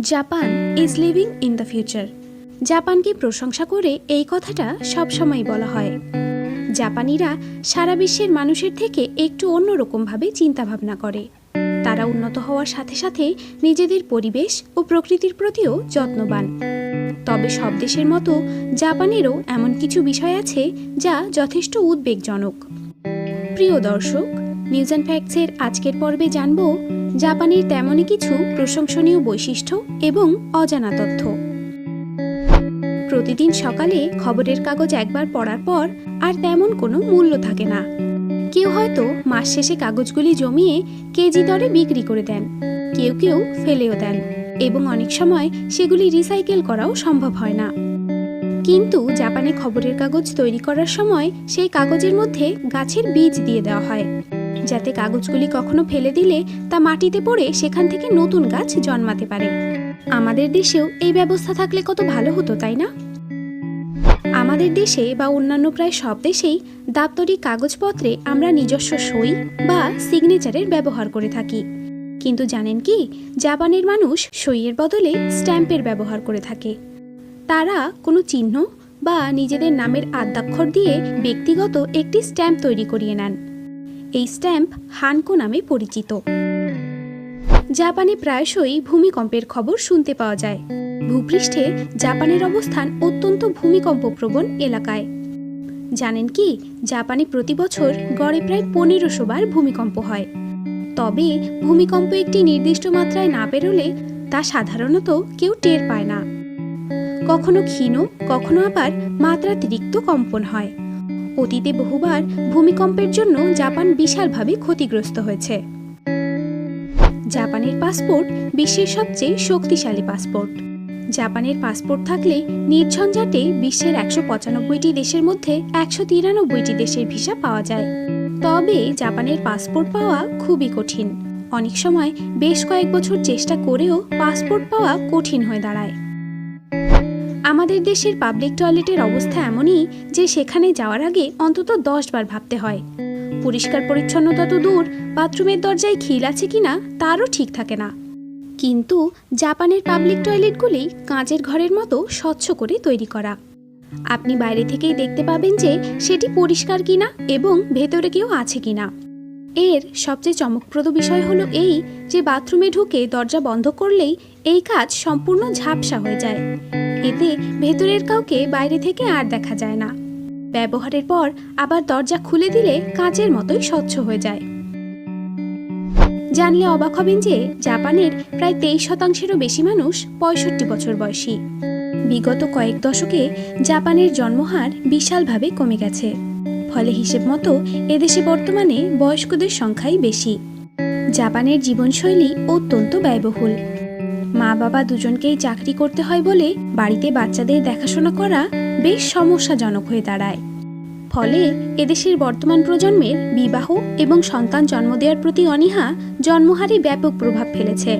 Japan is living in the future জাপানকে প্রশংসা করে এই কথাটা সবসময় বলা হয়। জাপানিরা সারা বিশ্বের মানুষের থেকে একটু অন্যরকমভাবে চিন্তাভাবনা করে। তারা উন্নত হওয়ার সাথে সাথে নিজেদের পরিবেশ ও প্রকৃতির প্রতিও যত্নবান। তবে সব দেশের মতো জাপানেরও এমন কিছু বিষয় আছে যা যথেষ্ট উদ্বেগজনক। প্রিয় দর্শক নিউজ অ্যান্ড ফ্যাক্টসের আজকের পর্বে জানব জাপানের তেমনই কিছু প্রশংসনীয় বৈশিষ্ট্য এবং অজানা তথ্য। প্রতিদিন সকালে খবরের কাগজ একবার পড়ার পর আর তেমন কোনো মূল্য থাকে না। কেউ হয়তো মাস শেষে কাগজগুলি জমিয়ে কেজি দরে বিক্রি করে দেন, কেউ কেউ ফেলেও দেন এবং অনেক সময় সেগুলি রিসাইকেল করাও সম্ভব হয় না। কিন্তু জাপানে খবরের কাগজ তৈরি করার সময় সেই কাগজের মধ্যে গাছের বীজ দিয়ে দেওয়া হয়। যাতে কাগজগুলি কখনো ফেলে দিলে তা মাটিতে পড়ে সেখান থেকে নতুন গাছ জন্মাতে পারে। আমাদের দেশেও এই ব্যবস্থা থাকলে কত ভালো হতো, তাই না? আমাদের দেশে বা অন্যান্য প্রায় সব দেশেই দাপ্তরিক কাগজপত্রে আমরা নিজস্ব সই বা সিগনেচারের ব্যবহার করে থাকি। কিন্তু জানেন কি, জাপানের মানুষ সইয়ের বদলে স্ট্যাম্পের ব্যবহার করে থাকে। তারা কোনো চিহ্ন বা নিজেদের নামের আদ্যাক্ষর দিয়ে ব্যক্তিগত একটি স্ট্যাম্প তৈরি করিয়ে নেন। এই স্ট্যাম্প হানকো নামে পরিচিত। জাপানে প্রায়শই ভূমিকম্পের খবর শুনতে পাওয়া যায়। ভূপৃষ্ঠে জাপানের অবস্থান অত্যন্ত ভূমিকম্পপ্রবণ এলাকায়। জানেন কি, জাপানে প্রতি বছর গড়ে প্রায় পনেরোশো বার ভূমিকম্প হয়। তবে ভূমিকম্প একটি নির্দিষ্ট মাত্রায় না বেরোলে তা সাধারণত কেউ টের পায় না। কখনো ক্ষীণ, কখনো আবার মাত্রাতিরিক্ত কম্পন হয়। অতীতে বহুবার ভূমিকম্পের জন্য জাপান বিশালভাবে ক্ষতিগ্রস্ত হয়েছে। জাপানের পাসপোর্ট বিশ্বের সবচেয়ে শক্তিশালী পাসপোর্ট। জাপানের পাসপোর্ট থাকলে নির্ঝঞ্ঝাটে বিশ্বের একশো পঁচানব্বইটি দেশের মধ্যে একশো তিরানব্বইটি দেশের ভিসা পাওয়া যায়। তবে জাপানের পাসপোর্ট পাওয়া খুবই কঠিন। অনেক সময় বেশ কয়েক বছর চেষ্টা করেও পাসপোর্ট পাওয়া কঠিন হয়ে দাঁড়ায়। আমাদের দেশের পাবলিক টয়লেটের অবস্থা এমনই যে সেখানে যাওয়ার আগে অন্তত দশ বার ভাবতে হয়। পরিষ্কার পরিচ্ছন্নতা তো দূর বাথরুমের দরজায় খিল আছে কিনা তারও ঠিক থাকে না। কিন্তু জাপানের পাবলিক টয়লেটগুলি কাঁচের ঘরের মতো স্বচ্ছ করে তৈরি করা। আপনি বাইরে থেকেই দেখতে পাবেন যে সেটি পরিষ্কার কিনা এবং ভেতরে কেউ আছে কিনা। এর সবচেয়ে চমকপ্রদ বিষয় হলো এই যে বাথরুমে ঢুকে দরজা বন্ধ করলেই এই কাজ সম্পূর্ণ ঝাপসা হয়ে যায়। এতে ভেতরের কাউকে বাইরে থেকে আর দেখা যায় না। ব্যবহারের পর আবার দরজা খুলে দিলে কাঁচের মতোই স্বচ্ছ হয়ে যায়। জানলে অবাক হবেন যে জাপানের প্রায় তেইশ শতাংশেরও বেশি মানুষ পঁয়ষট্টি বছর বয়সী। বিগত কয়েক দশকে জাপানের জন্মহার বিশালভাবে কমে গেছে। ফলে হিসেব মতো এদেশে বর্তমানে বয়স্কদের সংখ্যাই বেশি। জাপানের জীবনশৈলী অত্যন্ত ব্যয়বহুল। মা বাবা দুজনকেই চাকরি করতে হয় বলে বাড়িতে বাচ্চাদের দেখাশোনা করা বেশ সমস্যাজনক হয়ে দাঁড়ায়। ফলে এদেশের বর্তমান প্রজন্মের বিবাহ এবং সন্তান জন্ম দেওয়ার প্রতি অনীহা জন্মহারে ব্যাপক প্রভাব ফেলেছে।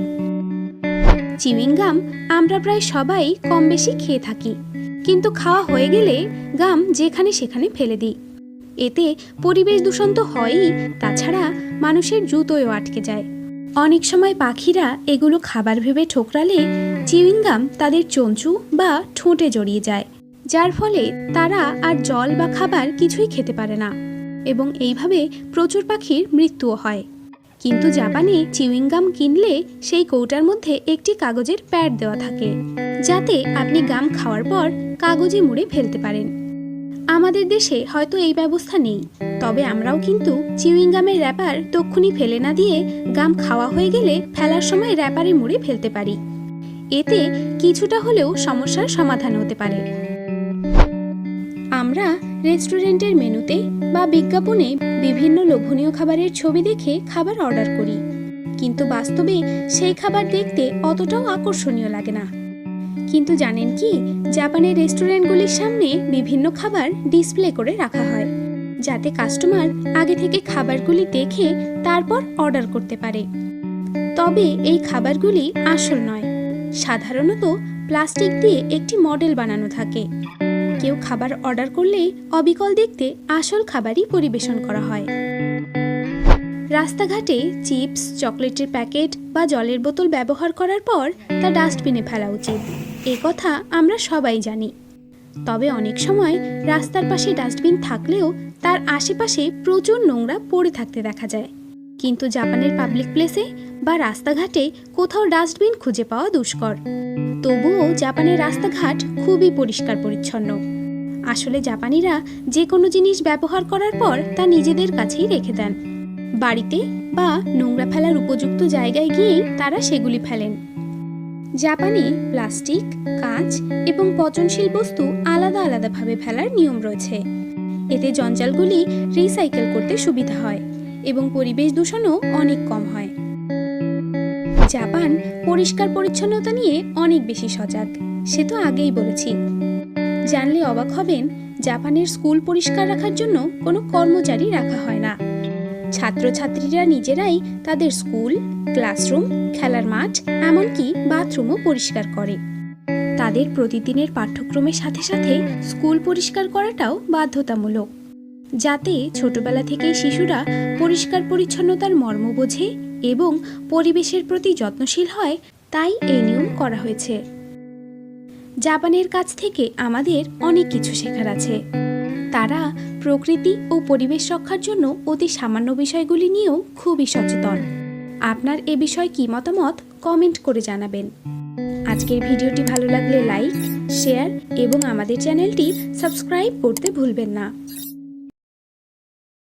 চিউইংগাম আমরা প্রায় সবাই কম বেশি খেয়ে থাকি, কিন্তু খাওয়া হয়ে গেলে গাম যেখানে সেখানে ফেলে দিই। এতে পরিবেশ দূষণ তো হয়ই, তাছাড়া মানুষের জুতোয়ও আটকে যায়। অনেক সময় পাখিরা এগুলো খাবার ভেবে ঠোকরালে চিউইংগাম তাদের চঞ্চু বা ঠোঁটে জড়িয়ে যায়, যার ফলে তারা আর জল বা খাবার কিছুই খেতে পারে না। এবং এইভাবে প্রচুর পাখির মৃত্যুও হয়। কিন্তু জাপানে চিউইংগাম কিনলে সেই কৌটার মধ্যে একটি কাগজের প্যাড দেওয়া থাকে, যাতে আপনি গাম খাওয়ার পর কাগজে মুড়ে ফেলতে পারেন। আমাদের দেশে হয়তো এই ব্যবস্থা নেই। তবে আমরাও কিন্তু চিউইংগামের র্যাপার তক্ষুনি ফেলে না দিয়ে গাম খাওয়া হয়ে গেলে ফেলার সময় র্যাপারে মুড়ে ফেলতে পারি। এতে কিছুটা হলেও সমস্যার সমাধান হতে পারে। আমরা রেস্টুরেন্টের মেনুতে বা বিজ্ঞাপনে বিভিন্ন লোভনীয় খাবারের ছবি দেখে খাবার অর্ডার করি। কিন্তু বাস্তবে সেই খাবার দেখতে অতটাও আকর্ষণীয় লাগে না। কিন্তু জানেন কি, জাপানের রেস্টুরেন্টগুলির সামনে বিভিন্ন খাবার ডিসপ্লে করে রাখা হয়, যাতে কাস্টমার আগে থেকে খাবারগুলি দেখে তারপর অর্ডার করতে পারে। তবে এই খাবারগুলি আসল নয়, সাধারণত প্লাস্টিক দিয়ে একটি মডেল বানানো থাকে। কেউ খাবার অর্ডার করলে অবিকল দেখতে আসল খাবারই পরিবেশন করা হয়। রাস্তাঘাটে চিপস, চকলেটের প্যাকেট বা জলের বোতল ব্যবহার করার পর তা ডাস্টবিনে ফেলা উচিত। এ কথা আমরা সবাই জানি। তবে অনেক সময় রাস্তার পাশে ডাস্টবিন থাকলেও তার আশেপাশে প্রচুর নোংরা পড়ে থাকতে দেখা যায়। কিন্তু জাপানের পাবলিক প্লেসে বা রাস্তাঘাটে কোথাও ডাস্টবিন খুঁজে পাওয়া দুষ্কর। তবুও জাপানের রাস্তাঘাট খুবই পরিষ্কার পরিচ্ছন্ন। আসলে জাপানিরা যে কোনো জিনিস ব্যবহার করার পর তা নিজেদের কাছেই রেখে দেন। বাড়িতে বা নোংরা ফেলার উপযুক্ত জায়গায় গিয়েই তারা সেগুলি ফেলেন। জাপানে প্লাস্টিক, কাঁচ এবং পচনশীল বস্তু আলাদা আলাদাভাবে ফেলার নিয়ম রয়েছে। এতে জঞ্জালগুলি রিসাইকেল করতে সুবিধা হয় এবং পরিবেশ দূষণও অনেক কম হয়। জাপান পরিষ্কার পরিচ্ছন্নতা নিয়ে অনেক বেশি সজাগ, সে তো আগেই বলেছি। জানলে অবাক হবেন, জাপানের স্কুল পরিষ্কার রাখার জন্য কোনো কর্মচারী রাখা হয় না। ছাত্রছাত্রীরা নিজেরাই তাদের স্কুল, ক্লাসরুম, খেলার মাঠ, এমনকি বাথরুমও পরিষ্কার করে। তাদের প্রতিদিনের পাঠ্যক্রমের সাথে সাথে স্কুল পরিষ্কার করাটাও বাধ্যতামূলক। যাতে ছোটবেলা থেকেই শিশুরা পরিষ্কার পরিচ্ছন্নতার মর্ম বোঝে এবং পরিবেশের প্রতি যত্নশীল হয়, তাই এই নিয়ম করা হয়েছে। জাপানের কাছ থেকে আমাদের অনেক কিছু শেখার আছে। তারা প্রকৃতি ও পরিবেশ রক্ষার জন্য অতি সামান্য বিষয়গুলি নিয়েও খুবই সচেতন। আপনার এ বিষয়ে কী মতামত কমেন্ট করে জানাবেন। আজকের ভিডিওটি ভালো লাগলে লাইক, শেয়ার এবং আমাদের চ্যানেলটি সাবস্ক্রাইব করতে ভুলবেন না।